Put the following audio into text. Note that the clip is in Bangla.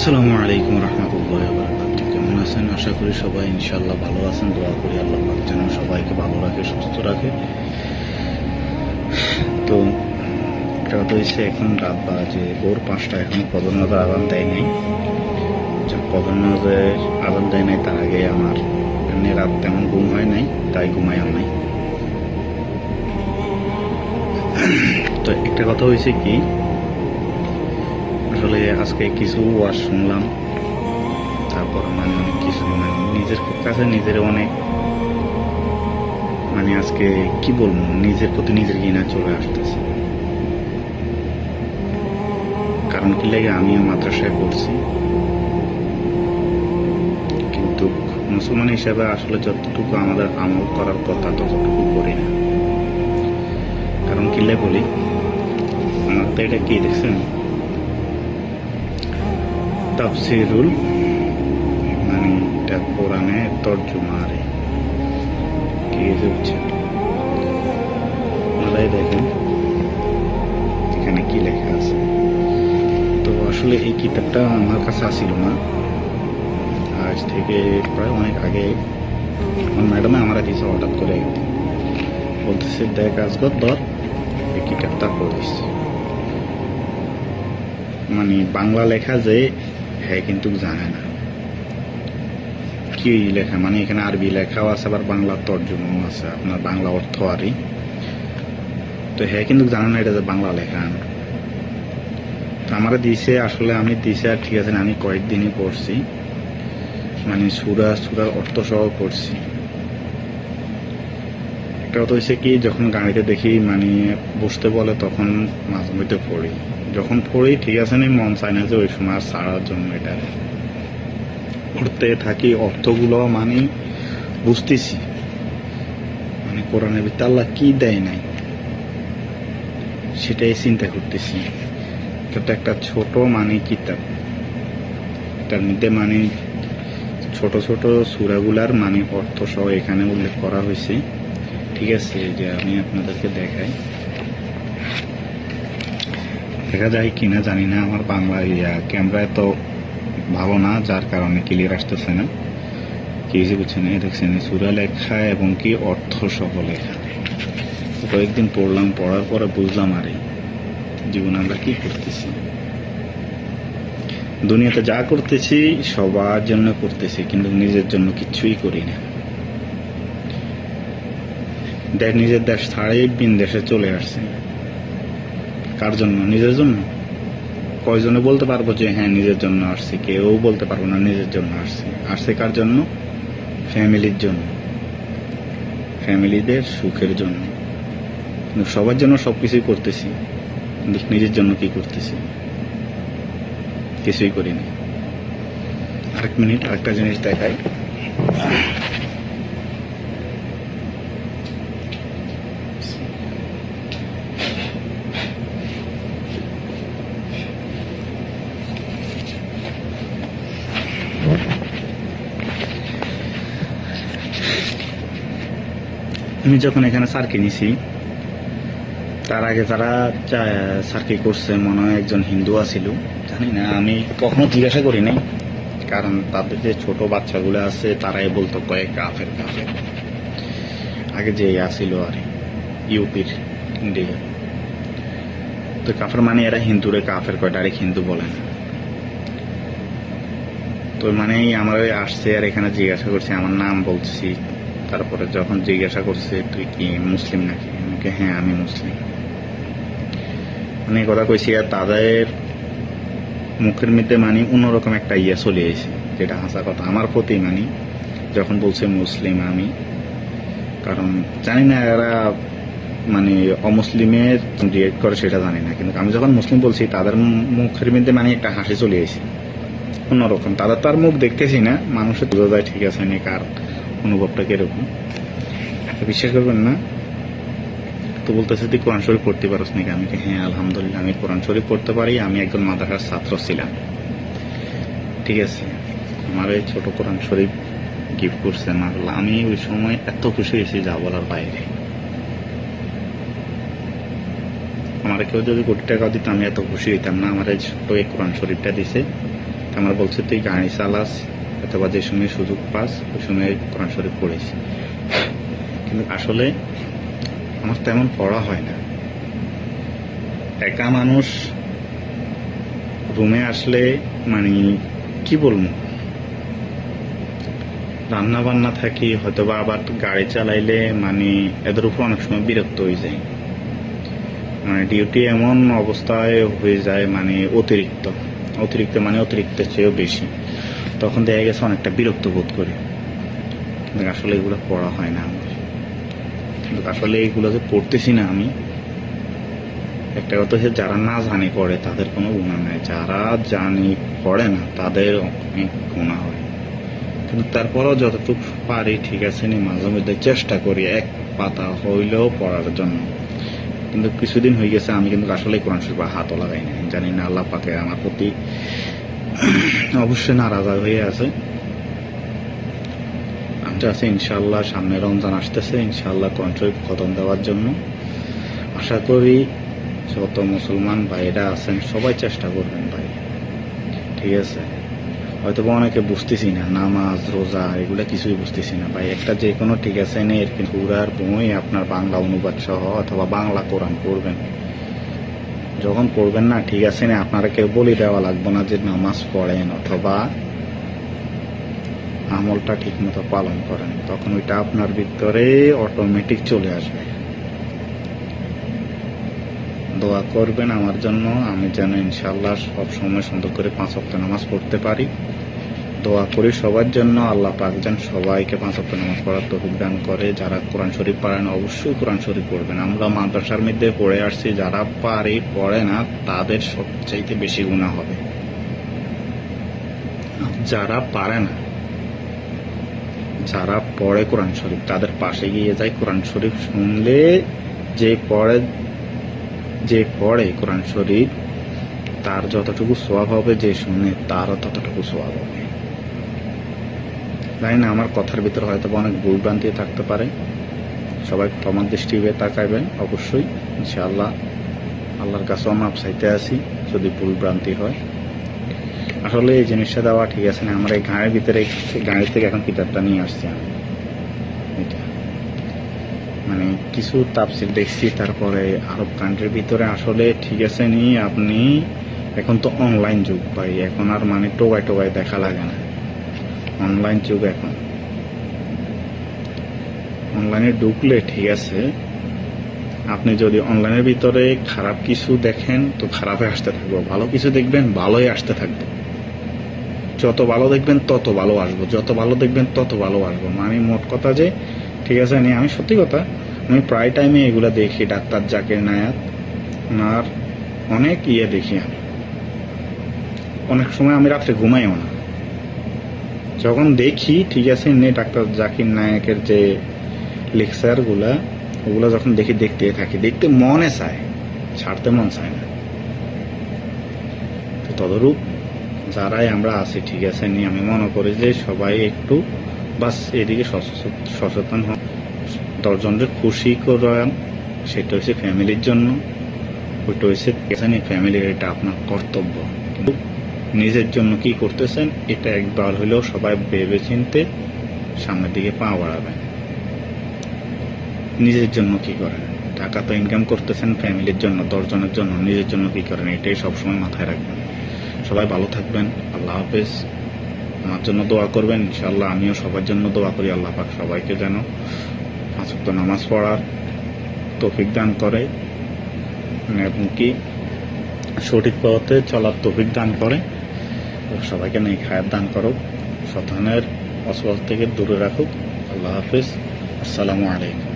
আসসালামু আলাইকুম রহমতুল্লাহ বারাকাতুহু। কেমন আছেন? আশা করি সবাই ইনশাল্লাহ ভালো আছেন। দোয়া করি আল্লাহ পাক যেন সবাইকে ভালো রাখে, সুস্থ রাখে। তো তো হচ্ছে এখন রাত বাজে, ভোর পাঁচটা। এখন প্রধানত আদান দেয় নাই। প্রধান আদান দেয় নাই, তার আগে আমার এমনি রাত তেমন ঘুম হয় নাই, তাই ঘুমাইও নাই। তো একটা কথা হয়েছে কি আসলে আজকে কিছু ওয়াজ শুনলাম তারপর মানে অনেক কিছু মানে নিজের কাছে নিজের অনেক মানে আজকে কি বলব, নিজের প্রতি নিজের ঘৃণা চলে আসতেছে। কারণ কি লাগে, আমিও মাদ্রাসায় পড়ছি। কিন্তু মুসলমান হিসাবে আসলে যতটুকু আমাদের আমল করার কথা, ততটুকু করি না। কারণ কিলে বলি, আমার তো এটা কি দেখছেন? তাফসিরুল মানে এটা কোরআনে তর্জমা আরে কি বুঝছেন আপনারাই দেখেন। এখানে কি লেখা আছে? তো আসলে এই কিতাবটা আমার কাছে আসিল না। আজ থেকে প্রায় অনেক আগে আমার ম্যাডামে আমরা দিয়েছে হঠাৎ করে একদিন বলতেছে দেখ আজগর ধর এই কিতাবটা পড়িস। মানে বাংলা লেখা যে হ্যাঁ কিন্তু জানে না কি লেখা মানে এখানে আরবি লেখাও আছে আবার বাংলা তর্জমাও আছে আপনার বাংলা অর্থ আরই তো হ্যাঁ কিন্তু জানে না এটা যে বাংলা লেখা তো আমার দিছে আসলে আমি দিছে আর ঠিক আছে না আমি কয়েকদিনই পড়ছি মানে সুরা সুরার অর্থ সহ পড়ছি একটা কথা হচ্ছে কি যখন গাড়িতে দেখি মানে বসতে বলে তখন মাঝে মধ্যে পড়ি যখন পড়ি, ঠিক আছে, না, মন চায় না যে ওই সময় আর ছাড়ার জন্য এটা পড়তে থাকি, অর্থগুলো মানে বুঝতেছি। মানে কোরআনের ভিতরে আল্লাহ কি দেয় নাই, সেটাই চিন্তা করতেছি। এটা একটা ছোট মানে কিতাব, এটার মধ্যে মানে ছোট ছোট সুরাগুলার মানে অর্থ সহ এখানে উল্লেখ করা হয়েছে। ঠিক আছে যে আমি আপনাদেরকে দেখাই। দেখা যায় কিনা জানি না, আমার বাংলা ইয়া ক্যামেরায় তো ভালো না, যার কারণে ক্লিয়ার আসতেছে না। কি হয়েছে বুঝছেন? এই দেখছেন সুরা লেখা এবং কি অর্থ সহ লেখা। কয়েকদিন পড়লাম, পড়ার পরে বুঝলাম, আরে, জীবনে আমরা কি করতেছি? দুনিয়াতে যা করতেছি, সবার জন্য করতেছি, কিন্তু নিজের জন্য কিচ্ছুই করি না। নিজের দেশ ছাড়াই বিন দেশে চলে আসছে। কার জন্য? নিজের জন্য? কয়জনে বলতে পারব যে হ্যাঁ নিজের জন্য আসছি কেউ বলতে পারব না, নিজের জন্য আসছি আসছে কার জন্য? ফ্যামিলির জন্য। ফ্যামিলিদের সুখের জন্য। কিন্তু সবার জন্য সব কিছুই করতেছি নিজের জন্য কি করতেছি? কিছুই করি না আরেক মিনিট, আরেকটা জিনিস দেখাই। আমি যখন এখানে সার্কি নিছি, তার আগে তারা সার্কি করছে, মনে হয় একজন হিন্দু আছিল, জানি না, আমি কখনো জিজ্ঞাসা করি নাই। কারণ তাদের যে ছোট বাচ্চাগুলো আছে, তারাই বলতো কয়েক কাফের কাফের। আগে যে আসিল আর ইউপির ইন্ডিয়া তো কাফের মানে এরা হিন্দুরে কাফের কয়, ডাইরেক্ট হিন্দু বলে না। তো মানে আমার আসছে আর এখানে জিজ্ঞাসা করছে, আমার নাম বলছি তারপরে যখন জিজ্ঞাসা করছে, তুই কি মুসলিম নাকি? আমাকে হ্যাঁ আমি মুসলিম। মানে কথা কইছি, আর তাদের মুখের মধ্যে মানে অন্যরকম একটা ইয়ে চলে এসেছে যেটা হাসা কথা। আমার প্রতি মানে যখন বলছে মুসলিম আমি, কারণ জানি না এরা মানে অমুসলিমের রিয়েক্ট করে সেটা জানি না, কিন্তু আমি যখন মুসলিম বলছি, তাদের মুখের মধ্যে মানে একটা হাসি চলে এসেছে অন্যরকম। তাদের তো আর মুখ দেখতেছি না, মানুষের বোঝা যায় ঠিক আছে নি কার অনুভবটা কীরকম? বিশ্বাস করবেন না? তো বলতেছে, তুই কোরআন শরীফ পড়তে পারস নাকি? আমি হ্যাঁ আলহামদুলিল্লাহ, আমি কোরআন শরীফ পড়তে পারি। আমি একজন মাদ্রাসার ছাত্র ছিলাম। ঠিক আছে। আমার এই ছোট কোরআন শরীফ গিফট করছে মারলা আমি ওই সময় এত খুশি হয়েছি যা বলার বাইরে। আমার কেউ যদি কোটি টাকা দিত, আমি এত খুশি হইতাম না। আমার এই ছোট এই কোরআন শরীফটা দিছে। আমার বলছে, তুই গাড়ি চালাস অথবা যে সময় সুযোগ পাস, ওই সময় কোরআন শরীফ পড়েছি। কিন্তু আসলে আমার তেমন পড়া হয় না। একা মানুষ রুমে আসলে মানে কি বলব? রান্না বান্না থাকি, হয়তোবা আবার গাড়ি চালাইলে মানে এদের উপর অনেক সময় বিরক্ত হয়ে যায়। মানে ডিউটি এমন অবস্থায় হয়ে যায় মানে অতিরিক্ত। অতিরিক্ত মানে অতিরিক্ত চেয়েও বেশি। তখন দেখা গেছে অনেকটা বিরক্ত বোধ করি। কিন্তু আসলে এগুলো পড়া হয় না আমার। কিন্তু আসলে এগুলো যে পড়তেছি না আমি, একটা কথা হচ্ছে যারা না জানে পড়ে, তাদের কোনো গুণা নাই। যারা জানি পড়ে না, তাদের অনেক গুণা হয়। কিন্তু তারপরেও যতটুকু পারি, ঠিক আছে নি মাঝে মধ্যে চেষ্টা করি এক পাতা হইলেও পড়ার জন্য। কিন্তু কিছুদিন হয়ে গেছে, আমি কিন্তু আসলে কোরআন শরীফ হাতও লাগাই না জানি না আল্লাহ পাকে আমার প্রতি অবশ্যই নারাজ হয়ে আছে। আমি ইনশাল্লাহ সামনে রমজান আসতেছে ইনশাল্লাহ শরীফ খতম দেওয়ার জন্য। আশা করি যত মুসলমান ভাইরা আছেন, সবাই চেষ্টা করবেন ভাই। ঠিক আছে? হয়তো বা অনেকে বুঝতেছি না, নামাজ, রোজা, এগুলো কিছুই বুঝতেছি না ভাই। একটা যে কোনো ঠিক আছে এর পুরার বই আপনার বাংলা অনুবাদ সহ অথবা বাংলা কোরআন পড়বেন। যখন পড়বেন না, ঠিক আছে না, আপনারা কেউ বলি দেওয়া লাগবে না যে নামাজ পড়েন অথবা আমলটা ঠিক মতো পালন করেন। তখন ওইটা আপনার ভিতরে অটোমেটিক চলে আসবে। দোয়া করবেন আমার জন্য, আমি যেন ইনশাল্লাহ সব সময় সুন্দর করে পাঁচ হপ্তাহ নামাজ পড়তে পারি। দোয়া করি সবার জন্য। আল্লাহ পাক সবাইকে পাঁচ অক্ট নামাজ পড়ার তৌফিক দান করে। যারা কোরআন শরীফ পারেন অবশ্যই কোরআন শরীফ পড়বেন। আমরা মাদ্রাসার মধ্যে পড়ে আসছি। যারা পারে পড়ে না, তাদের সবচাইতে বেশি গুণা হবে। যারা পারে না, যারা পড়ে কোরআন শরীফ, তাদের পাশে গিয়ে যায় কোরআন শরীফ শুনলে যে পড়ে যে পড়ে কোরআন শরীফ, তার যতটুকু সোয়াব হবে, যে শুনে তারও ততটুকু সোয়াব হবে। জানি না, আমার কথার ভিতরে হয়তো অনেক ভুল ভ্রান্তি থাকতে পারে। সবাই তোমার দৃষ্টি হয়ে তাকাইবেন, অবশ্যই। ইনশাআল্লাহ, আল্লাহর কাছেও মাপ চাইতে আসি, যদি ভুল ভ্রান্তি হয়। আসলে এই জিনিসটা দেওয়া ঠিক আছে না, আমার এই গাঁয়ের ভিতরে গাড়ি থেকে এখন কিতাবটা নিয়ে আসছি এটা। মানে কিছু তাপসিল দেখছি, তারপরে আরব কান্ট্রির ভিতরে আসলে ঠিক আছে নি, আপনি, এখন তো অনলাইন যুগ ভাই, এখন আর মানে টোকায় টোকায় দেখা লাগে না। অনলাইন যুগ এখন। অনলাইনে ঢুকলে ঠিক আছে, আপনি যদি অনলাইনের ভিতরে খারাপ কিছু দেখেন, তো খারাপে আসতে থাকব। ভালো কিছু দেখবেন, ভালোই আসতে থাকব। যত ভালো দেখবেন, তত ভালো আসব। যত ভালো দেখবেন, তত ভালো আসব। মানে মোট কথা যে, ঠিক আছে নি আমি সত্যি কথা, আমি প্রায় টাইমে এগুলো দেখি। ডাক্তার জাকির নায়াত, ওনার অনেক ইয়ে দেখি আমি। অনেক সময় আমি রাত্রে ঘুমাইও না। যখন দেখি, ঠিক আছে নে ডাক্তার জাকির নায়কের যে লেকচারগুলা ওগুলো যখন দেখি, দেখতে থাকি, দেখতে মনে চায়, ছাড়তে মন চায় না। তো তদরূপ যারাই আমরা আছি, ঠিক আছে নি আমি মনে করি যে সবাই একটু বাস এদিকে সচেতন হন। দশজনদের খুশি করান, সেটা হচ্ছে ফ্যামিলির জন্য, ওইটা এখানে ফ্যামিলির এটা আপনার কর্তব্য। নিজের জন্য কি করতেছেন, এটা একবার হলেও সবাই ভেবে চিনতে সামনের দিকে পা বাড়াবেন। নিজের জন্য কি করেন? টাকা তো ইনকাম করতেছেন ফ্যামিলির জন্য, দশজনের জন্য, নিজের জন্য কি করেন, এটাই সবসময় মাথায় রাখবেন। সবাই ভালো থাকবেন, আল্লাহ হাফেজ। আমার জন্য দোয়া করবেন ইনশাল্লাহ আমিও সবার জন্য দোয়া করি, আল্লাহ পাক সবাইকে যেন পাঁচ ওয়াক্ত নামাজ পড়ার তৌফিক দান করে এবং কি সঠিক পথে চলার তৌফিক দান করে। সবাইকে নেই খায়ের দান করুক শতানের অসল থেকে দূরে রাখুক। আল্লাহ হাফিজ। আসসালামু আলাইকুম।